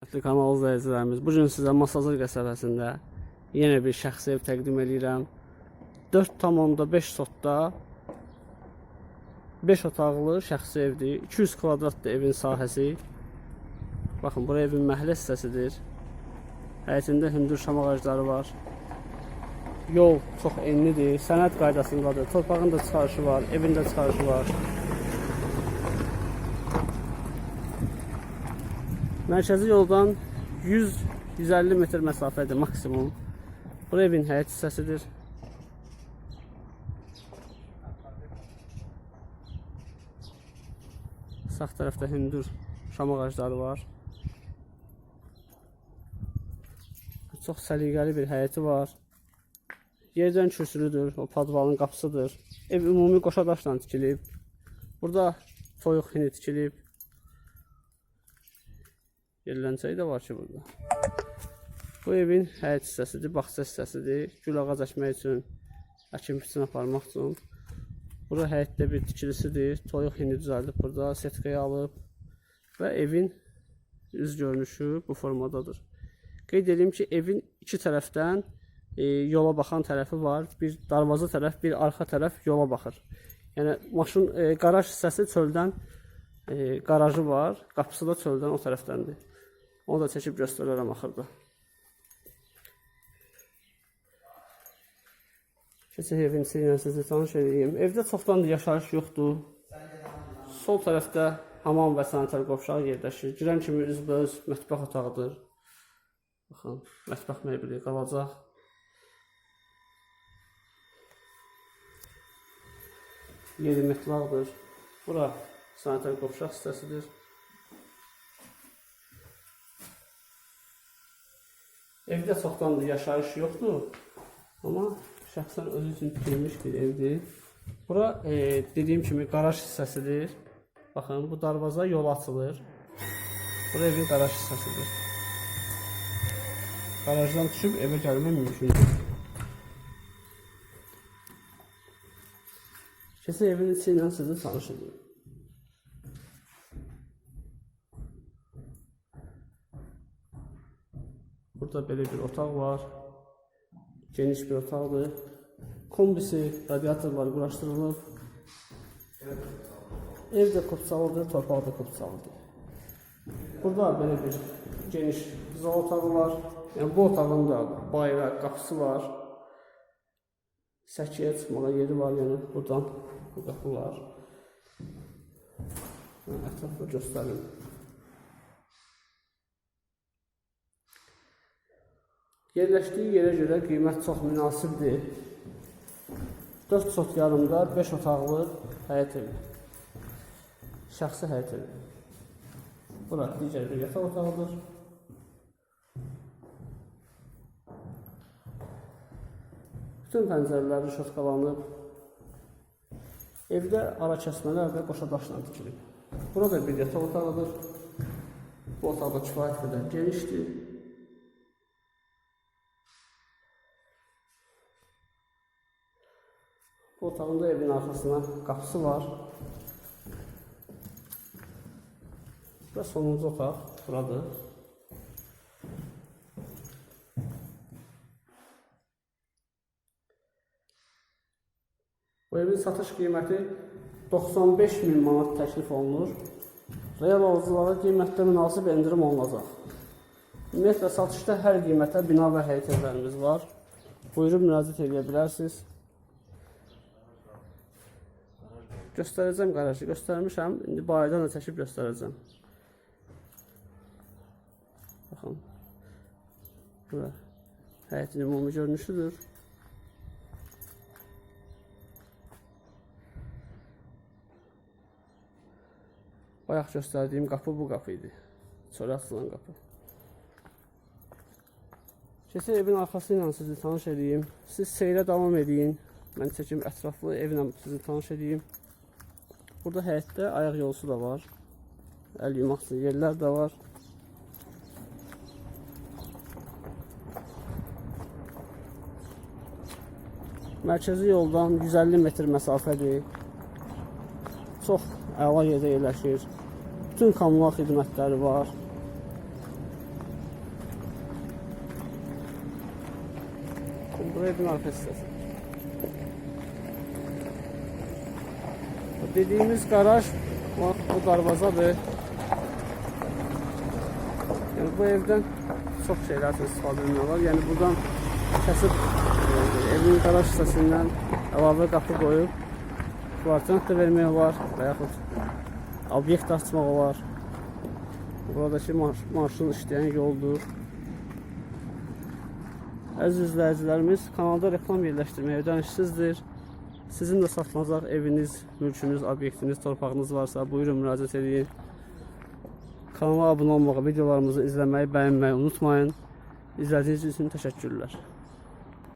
Hörmətli kanal izləyicilərimiz, bu gün sizə Masazır qəsəbəsində yenə bir şəxsi ev təqdim edirəm. 4,5 sotda 5 otaqlı şəxsi evdir. 200 kvadratdır evin sahəsi. Baxın, bura evin məhəllə hissəsidir. Həyətində hündür şam ağacları var. Yol çox enlidir, sənəd qaydasındadır. Torpağın da çıxarışı var, evin də çıxarışı var. Mərkəzi yoldan 100-150 metr məsafədir maksimum. Bu evin həyət hissəsidir. Sağ tərəfdə hündür şam ağacları var. Çox səliqəli bir həyəti var. Yerdən kürsülüdür, o padvalın qapısıdır. Ev ümumi qoşa tikilib. Burada toyuq hini tikilib. Yerləncəyi də var ki burada. Bu evin həyət hissəsidir, bağça hissəsidir. Gül ağac əkmək üçün, əkin biçin aparmaq üçün. Bura həyətdə bir tikilisidir. Toyuq hindi düzəldib burada, setkaya alıb və evin üz görünüşü bu formadadır. Qeyd edeyim ki, evin iki tərəfdən e, yola baxan tərəfi var. Bir darvaza tərəf, bir arxa tərəf yola baxır. Yəni maşın e, qaraj hissəsi çöldən e, qarajı var, qapısı da çöldən o tərəfdəndir. Onu da çəkib göstərərəm axırda. Keçək evin içi ilə sizi tanış edeyim. Evdə çoxdandır yaşayış yoxdur. Sol tərəfdə hamam və sanitar qovşağı yerləşir. Girən kimi üzbəüz mətbəx otağıdır. Baxın, mətbəx mebeli qalacaq. Yeri metlaqdır. Bura sanitar qovşaq hissəsidir. Evdə çoxdandır yaşayış yoxdur. Amma şəxsən özü üçün tikilmiş bir evdir. Bura e, dediyim kimi qaraj hissəsidir. Baxın, bu darvaza yol açılır. Bura evin qaraj hissəsidir. Qarajdan düşüb evə gəlmək mümkündür. Keçək evin içi ilə sizi tanış edeyim. Burada belə bir otaq var. Geniş bir otaqdır. Kombisi, radiatorlar quraşdırılıb. Ev də kupçalıdır, torpaq da kupçalıdır. Burada belə bir geniş zal otağı var. Yəni bu otağın da bayra qapısı var. Səkiyə çıxmağa yeri var, yəni buradan bu qapı var. Hə, Ətraflı göstərim. Yerləşdiyi yerə görə qiymət çox münasibdir. 4 sot yarımda 5 otaqlı həyət evi. Şəxsi həyət evi. Bura digər bir yataq otağıdır. Bütün pəncərələr rişotkalanıb. Evdə ara kəsmələr də qoşa daşla tikilib. Burada bir yataq otağıdır. Bu otaq da kifayət qədər genişdir. Bu otağın da evin arxasına qapısı var. Və sonuncu otaq buradır. Bu evin satış qiyməti 95 min manat təklif olunur. Real alıcılara qiymətdə münasib endirim olunacaq. Ümumiyyətlə satışda hər qiymətə bina və həyət evlərimiz var. Buyurub müraciət edə bilərsiniz. Göstərəcəm qarajı, göstərmişəm. İndi bayırdan da çəkib göstərəcəm. Baxın. Bura həyətin ümumi görünüşüdür. Bayaq göstərdiyim qapı bu qapı idi. Çölə açılan qapı. Keçək evin arxası ilə sizi tanış edeyim. Siz seyrə davam edin. Mən çəkim ətraflı evlə sizi tanış edeyim. Burada həyətdə ayaq yolsu da var. Əl yumaq üçün yerlər var. Mərkəzi yoldan 150 metr məsafədir. Çox əla yerdə yerləşir. Bütün kommunal xidmətləri var. Burada evin arxa hissəsi. Dediyimiz garaj bu darvazadır. Yəni bu evdən çox şeylər üçün istifadə olar. Yəni buradan kəsib e, evin qaraj hissəsindən əlavə qapı qoyub kvartient də vermək olar və yaxud obyekt açmaq olar. Buradakı marş marşrut işləyən yoldur. Əziz izləyicilərimiz, kanalda reklam yerləşdirmək ödənişsizdir. Sizin də satılacaq eviniz, mülkünüz, obyektiniz, torpağınız varsa buyurun müraciət edin. Kanala abunə olmağı, videolarımızı izləməyi, bəyənməyi unutmayın. İzlədiyiniz üçün təşəkkürlər.